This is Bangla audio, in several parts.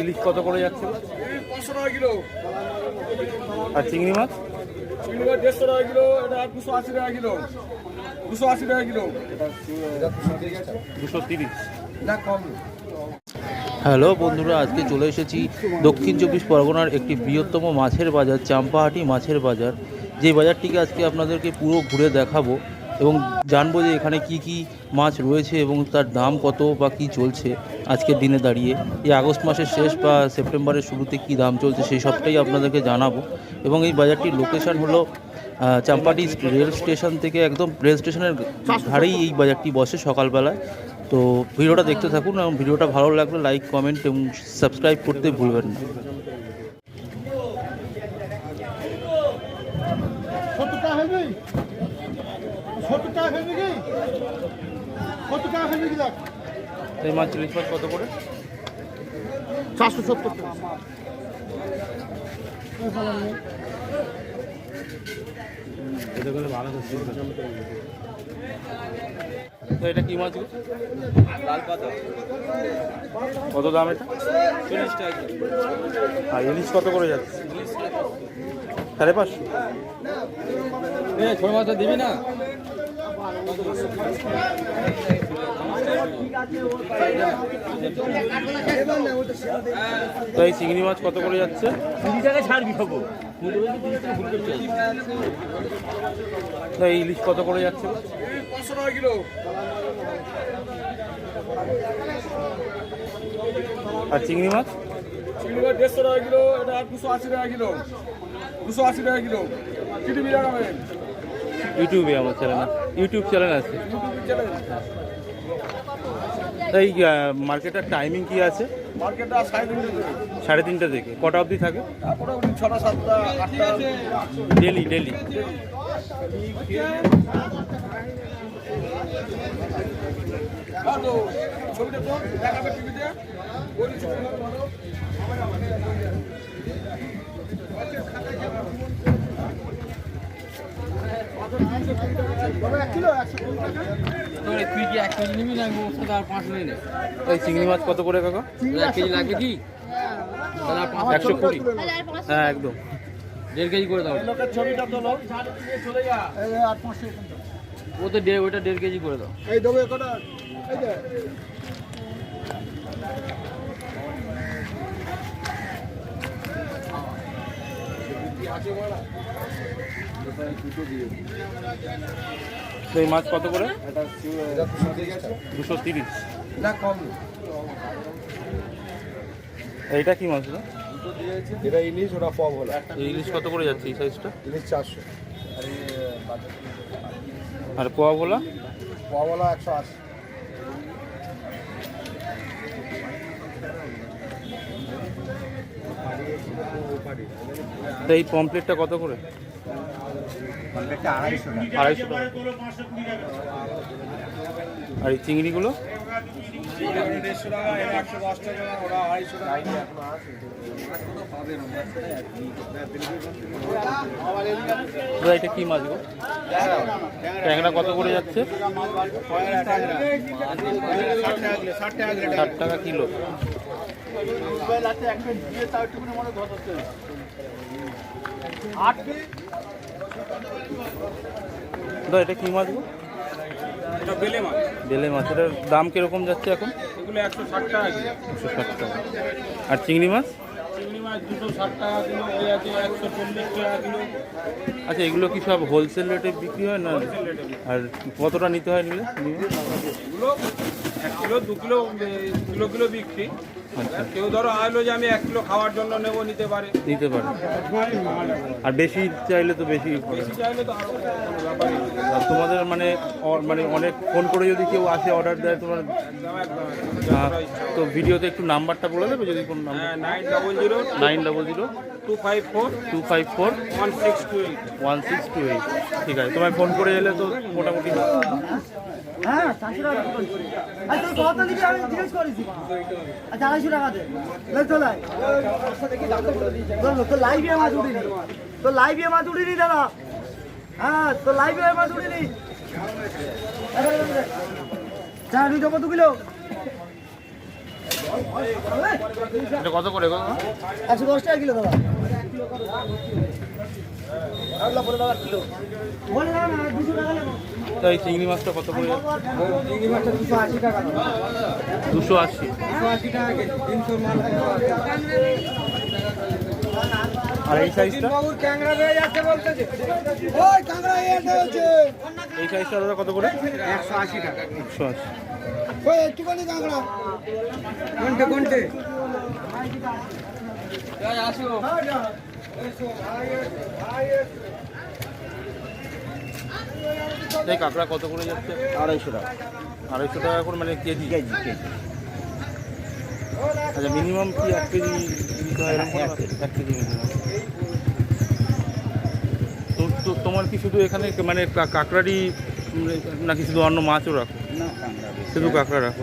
ইলিশ কত করে যাচ্ছে? আর চিংড়ি মাছ? দুশো তিরিশ হ্যালো বন্ধুরা, আজকে চলে এসেছি দক্ষিণ চব্বিশ পরগনার একটি বৃহত্তম মাছের বাজার, চাম্পাহাটি মাছের বাজার। যে বাজারটিকে আজকে আপনাদেরকে পুরো ঘুরে দেখাবো এবং জানব যে এখানে কি কি মাছ রয়েছে এবং তার দাম কত বা কি চলছে আজকের দিনে দাঁড়িয়ে। এই আগস্ট মাসের শেষ বা সেপ্টেম্বরের শুরুতে কি দাম চলছে সেই সবটাই আপনাদেরকে জানাব। এবং এই বাজারটির লোকেশন হলো চাম্পাটি রেল স্টেশন থেকে একদম রেল স্টেশনের ধারেই এই বাজারটি বসে সকালবেলায়। তো ভিডিওটা দেখতে থাকুন এবং ভিডিওটা ভালো লাগলে লাইক, কমেন্ট এবং সাবস্ক্রাইব করতে ভুলবেন না সত্তর টাকা ফেলবি সত্তর টাকা ফেলবি কি সত্তর টাকা ফেলবি কি দেখ। এই মাছ ইলিশ মাছ কত করে? চারশো সত্তর টাকা। তো এটা কি মাছ গো? কত দাম এটা? আর ইলিশ কত করে যাচ্ছে? সাড়ে পাঁচশো। ছোট মাছটা দিবি না? তো এই চিংড়ি মাছ কত করে যাচ্ছে? তো এই ইলিশ কত করে যাচ্ছে? পাঁচশো টাকা কিলো। আর চিংড়ি মাছ? চিংড়ি মাছ দেড়শো টাকা কিলো এটা দুশো আশি টাকা কিলো। দুশো আশি টাকা কিলো। ইউটিউবে আমার চ্যানেল ইউটিউব চ্যানেল আছে। এই মার্কেটের টাইমিং কি আছে? মার্কেটটা সাড়ে তিনটে থেকে। সাড়ে তিনটে থেকে। কটা অবধি থাকে? ছটা সাতটা আটটা ডেলি ডেলি ছবিটা তো দেখাবে টিভিতে ওই ছবিটা ভালো তুই কি এক কেজি নিবি না ওর সাথে আর পাঁচ নিবি না তো এই চিংড়ি মাছ কত করে কাকা? কেজি লাগবে কি? তাহলে আর পাঁচ একশো কুড়ি। হ্যাঁ একদম। দেড় কেজি করে দাও। লোকের ছবিটা তোলো। ঝাড় দিয়ে চলে যা আট পাঁচশো ও তো দেড় ওটা দেড় কেজি করে দাও। এই দেবো এই মাছ কত করে? দুশো তিরিশ। না কম এইটা কি মাছ এটা? ইলিশ ওটা পম হলো। ইলিশ কত করে যাচ্ছে এই সাইজটা? ইলিশ চারশো। আর পোয়া ভোলা পমলা একশো আশি। এই পমপ্লেটটা কত করে? আড়াইশো টাকা। আর এই চিংড়িগুলো? আড়াইশো এটা কি মাছ গো? ট্যাংরা কত করে যাচ্ছে? ষাট টাকা কিলো। দাদা এটা কি মাছ গো? এটা বেলে মাছ। বেলে মাছ। এটার দাম কীরকম যাচ্ছে এখন? এগুলো একশো ষাট টাকা দুশো ষাট টাকা। আর চিংড়ি মাছ? চিংড়ি মাছ দুশো ষাট টাকা কিলো ওই আছে একশো চল্লিশ টাকা কিলো। আচ্ছা এগুলো কি সব হোলসেল রেটে বিক্রি হয় না? আর কতটা নিতে হয় নিলে? এগুলো এক কিলো দু কিলো কিলো কিলো বিক্রি। কেউ ধরো আইলো যে আমি এক কিলো খাওয়ার জন্য নেব নিতে পারে। নিতে পারে। আর বেশি চাইলে তো বেশি বেশি চাইলে তো আরও তোমাদের মানে মানে অনেক ফোন করে যদি কেউ আসে অর্ডার দেয় তোমার তো ভিডিওতে একটু নাম্বারটা বলে দেবে যদি কোনো নাম্বার হ্যাঁ nine double zero nine double zero two five four two five four one six two eight one six two eight ঠিক আছে তোমায় ফোন করে এলে তো মোটামুটি হ্যাঁ কত দিবি? আমি জিজ্ঞেস করেছি। আচ্ছা আড়াইশো টাকা দে। চলে লাইভে উঠিনি লাইভে উঠিনি দাদা। হ্যাঁ তোর লাইভে মাছ উঠিনি চা দুটো কত কিলো। কত করে একশো দশ টাকা কিলো দাদা। বলে দাও না দুশো টাকা নেব তো এই চিংড়ি মাছটা কত করে? চিংড়ি মাছটা দুশো আশি। টাকা দুশো আশি দুশো আশি আর এই সাইজটা? এই সাইজটা দাদা কত করে? একশো আশি। টাকা একশো আশি ওই, একটুখানি ক্যাংরা কোনটে কোনটে? এই কাঁকড়া কত করে যাচ্ছে? আড়াইশো টাকা। আড়াইশো টাকা করে মানে কেজি? KG KG. আচ্ছা মিনিমাম কি এক কেজি? এক কেজি। মিনিমাম তো তো তোমার কি শুধু এখানে মানে কাঁকড়ারই নাকি শুধু অন্য মাছও রাখো? শুধু কাঁকড়া রাখো?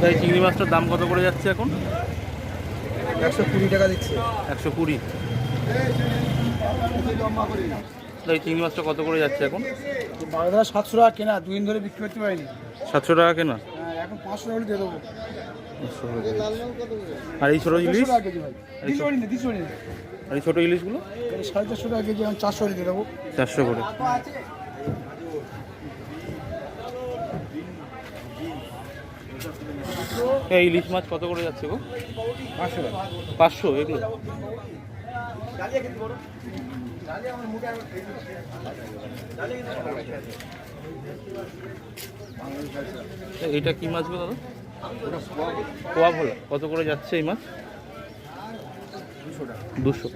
তাই চিংড়ি মাছটার দাম কত করে যাচ্ছে এখন? একশো কুড়ি টাকা দিচ্ছে। একশো কুড়ি। তাই চিংড়ি মাছটা কত করে যাচ্ছে এখন? বারোটা সাতশো টাকা কেনা দুই দিন ধরে বিক্রি করতে পারিনি। সাতশো টাকা কেনা? হ্যাঁ, এখন পাঁচশো টাকা দিয়ে দেবো। আর এই ছোটো ইলিশ? টাকা আর এই ছোটো ইলিশগুলো? সাড়ে চারশো টাকা কেজি এখন চারশো দিয়ে দেবো। চারশো করে। এই ইলিশ মাছ কত করে যাচ্ছে গো? পাঁচশো পাঁচশো এগুলো এইটা কি মাছ গো দাদা? কোয়া ভোলা কত করে যাচ্ছে এই মাছ? দুশো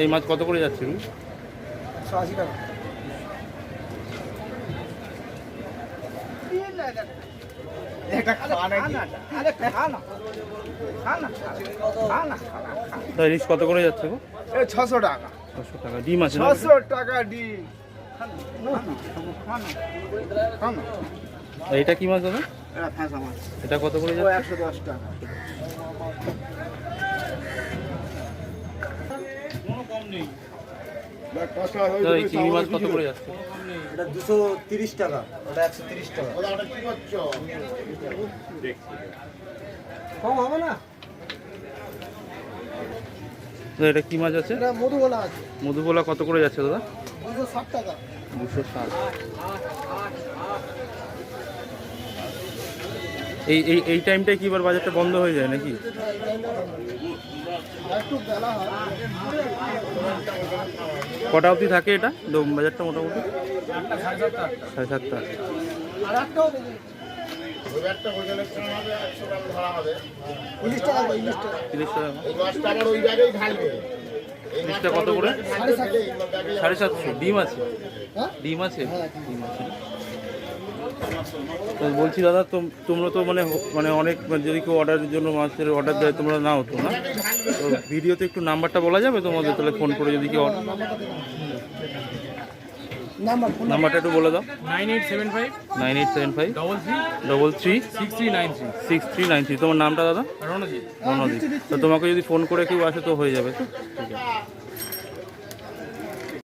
এই মাছ কত করে যাচ্ছে? রুই আশি টাকা ইলিশ কত করে যাচ্ছে গো? এ ছশো টাকা। ছশো টাকা ডিম আছে ছশো টাকা ডিম। আর এটা কি মাছ দাদা? এটা মাছ। এটা কত করে যাচ্ছে? একশো দশ টাকা। তা এই চিংড়ি মাছ কত করে যাচ্ছে? এটা দুশো তিরিশ টাকা ওটা একশো তিরিশ টাকা। কম হবে না? তো এটা কি মাছ আছে? মধুবলা আছে। মধুবোলা কত করে যাচ্ছে দাদা? দুশো ষাট টাকা। দুশো ষাট। এই এই এই টাইমটায় কি এবার বাজারটা বন্ধ হয়ে যায় নাকি? কটা অবধি থাকে এটা? বাজারটা মোটামুটি? সাড়ে সাতটা। কত করে? সাড়ে সাতশো। ডিম আছে? হ্যাঁ? ডিম আছে? হ্যাঁ। ডিম আছে। বলছি দাদা তোম- তোমরা তো মানে মানে অনেক মানে যদি কেউ অর্ডারের জন্য মাছের অর্ডার দেয় তোমরা নাও তো না? তো ভিডিওতে একটু নাম্বারটা বলা যাবে তোমাদের? তাহলে ফোন করে যদি কেউ নাম্বারটা একটু বলে দাও। Nine eight seven five nine eight seven five double three double three six three nine three. Six three nine three. তোমার নামটা দাদা? রণজিৎ। রণদীপ তো তোমাকে যদি ফোন করে কেউ আসে তো হয়ে যাবে তো। ঠিক আছে।